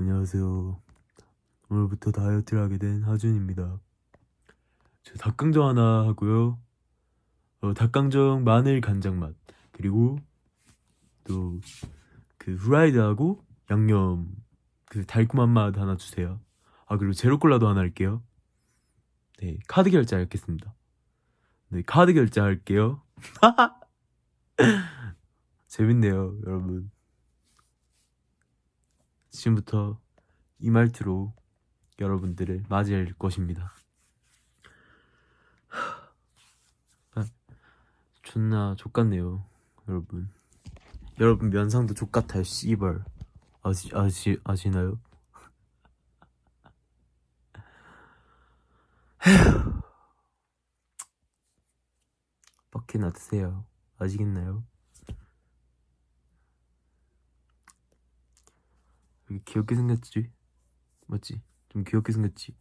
안녕하세요. 오늘부터 다이어트를 하게 된 하준입니다. 저 닭강정 하나 하고요. 어, 닭강정 마늘 간장 맛 그리고 또 그 후라이드하고 양념 그 달콤한 맛 하나 주세요. 아 그리고 제로 콜라도 하나 할게요. 네 카드 결제 하겠습니다. 네 카드 결제 할게요. 재밌네요 여러분. 지금부터 이 말투로 여러분들을 맞이할 것입니다. 아, 존나 족같네요, 여러분. 여러분 면상도 족같아요, 씨발. 아시 아시 아시나요? 빡해 놔두세요. 아시겠나요? 여기 귀엽게 생겼지? 맞지? 좀 귀엽게 생겼지?